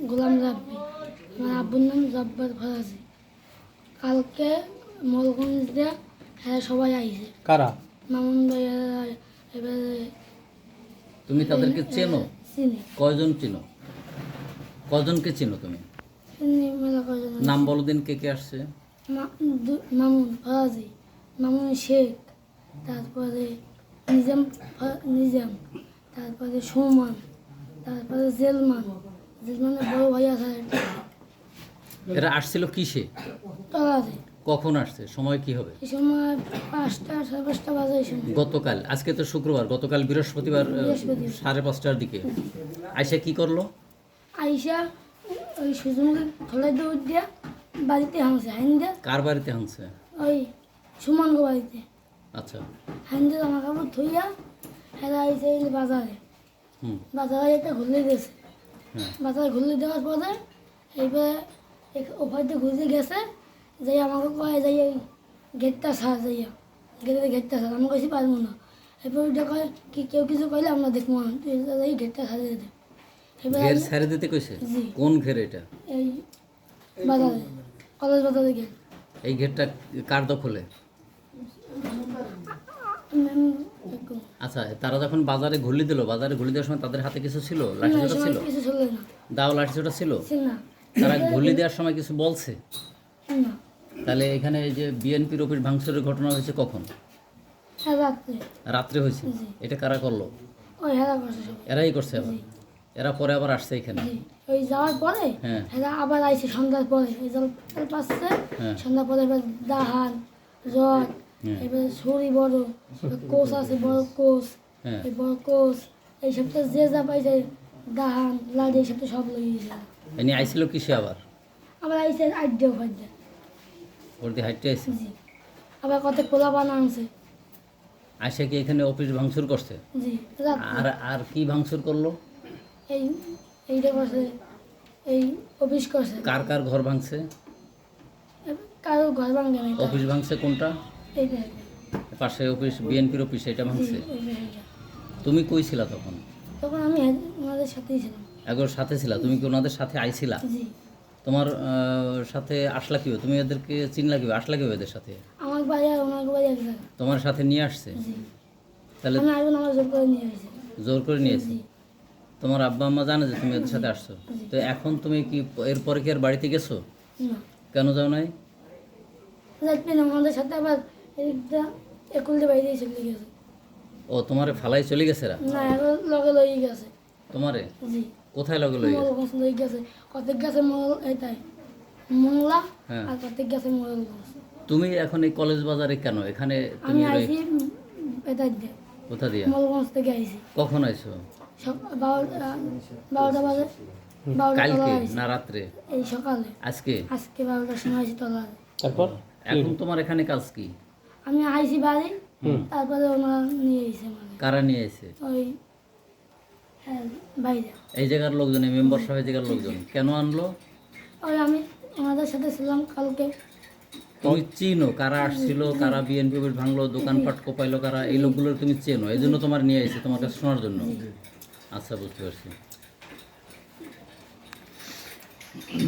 গোলাম রাব্বি আমার আব্বুর নাম জব্বার ফরাজি কালকে মলগঞ্জ দিয়ে হ্যাঁ সবাই আইছে। কারা? মামুন ভাই এবারে তুমি তাদেরকে চেনো? চিনি। কয়জন চিনো? কজনকে চিনো তুমি? চিনি মেলা কজন নাম বলো দিন কে কে আসছে। মা- দু- মামুন ফরাজি মামুন শেখ তারপরে নিজাম ফ- নিজাম তারপরে সুমান তারপরে জেলমান। এরা আসছিল কিসে? কখন আসছে? সময় কি হবে? গতকাল আজকে তো শুক্রবার গতকাল বৃহস্পতিবার সাড়ে পাঁচটার দিকে। আইসা কি করল? আইসা ওই সুজনকে থলে দৌড় দিয়া বাড়িতে হামছে হাইন্দে কার বাড়িতে হানছে? ওই সুমান গো বাড়িতে। আচ্ছা। হাইন্দে জামা কাপড় থইয়া হেরা আইসে বাজারে। বাজারে একটা ঘুরলে দিয়েছে হ্যাঁ। বাজারে ঘুরলে দেওয়ার পরে এইবারে ওপার দিয়ে ঘুরে গেছে যাই আমাকে কয়ে যাই গেটটা সার যাইয়া। গেটে গেটটা সার আমি কইছি পারব না। এরপর ওইটা কয় কি কেউ কিছু কইলে আমরা দেখব না তুই যাই গেটটা সারিয়ে দে এবার ঘের ছাড়ে দিতে কইছে? কোন ঘের এটা? এই বাজারে কলেজ বাজারে গেল। এই ঘেরটা কার দখলে? আচ্ছা তারা যখন বাজারে ঘুরলি দিল বাজারে ঘুরলি দেওয়ার সময় তাদের হাতে কিছু ছিল? লাঠি ছোটা ছিল? দাও লাঠি ছোটা ছিল? তারা ঘুরলি দেওয়ার সময় কিছু বলছে? তাহলে এখানে যে বিএনপির অফিস ভাঙচুরের ঘটনা হয়েছে কখন? হ্যাঁ রাত্রে। হয়েছে? এটা কারা করল? এরাই করছে আবার? এরা পরে আবার আসছে এখানে? ওই যাওয়ার পরে হ্যাঁ। হেরা আবার আইছে সন্ধ্যার পরে। ওই জল পাচ্ছে হ্যাঁ। সন্ধ্যার পরে এবার দাহান হ্যাঁ। এবার ছুরি বড় কোষ আছে বড় কোষ এই বড় কোষ এই সবটা যে যা পাইছে দাহান লাড়ি এই সবটা সব লই গেছে এনে আইছিল কিসে আবার? আবার আইছে আড্ডেও ফাড্ডে। ওর দিয়ে হাইটে আইছে? জি। আবার কত কোলা বানা আনছে। আইসা কি এখানে অফিস ভাঙচুর করছে? জি আর আর কি ভাঙচুর করল? এই এইটা করছে এই অফিস করছে। কার কার ঘর ভাঙছে? কারও ঘর ভাঙে অফিস ভাঙছে কোনটা? পাশে অফিস বিএনপির অফিস এটা ভাঙছে? তুমি কই ছিলা তখন? তখন আমি ওনাদের সাথেই ছিলাম। একবার সাথে ছিলা? তুমি কি ওনাদের সাথে আইছিলা? তোমার সাথে আসলা কীভাবে? তুমি এদেরকে চিনলা কীভাবে? আসলা কীভাবে এদের সাথে? আমার বাড়ি আর ওনার বাড়ি এক তোমার সাথে নিয়ে আসছে? তাহলে আমি আগে আমার জোর করে নিয়ে আসছি। জোর করে নিয়েছে জি। তোমার আব্বা আম্মা জানে যে তুমি এদের সাথে আসছো? তো এখন তুমি কি এরপরে কি আর বাড়িতে গেছো? না। কেন যাও নাই? যাচ্ছি না ওনাদের সাথে আবার একুলতে বাইরে চলে গেছে। ও তোমারে ফালাই চলে গেছে এরা? না এখন লগে লই গেছে। তোমারে? জি। কোথায় লগে লই গেছে? লই গেছে। কতক গেছে মোরল এইটাই মোংলা হ্যাঁ। আর কতক গেছে মোরলগঞ্জ তুমি এখন এই কলেজ বাজারে কেন? এখানে তুমি ওই- আইছি এটাই দিয়ে। কোথা দিয়া? মোরলগঞ্জ থেকে আইছি। কখন আইছো? সব বারোটা বারোটা বাজে কালকে না রাত্রে? এই সকালে। আজকে? আজকে বারোটার সময় আইছি তলা তারপর? এখন তোমার এখানে কাজ কি? আমি আইছি বাড়ি তারপরে ওনারা নিয়ে এসে কারা নিয়ে এসে ওই হ্যাঁ বাইরে। এই জায়গার লোকজন এই মেম্বার সহ এই জায়গার লোকজন কেন আনলো? ওই আমি ওনাদের সাথে ছিলাম কালকে। তুমি চিনো কারা আসছিল কারা বিএনপি ভাঙলো দোকানপাট কোপাইলো কারা এই লোকগুলো তুমি চেনো এই জন্য তোমার নিয়ে এসে তোমার কাছে শোনার জন্য। আচ্ছা বুঝতে পারছি।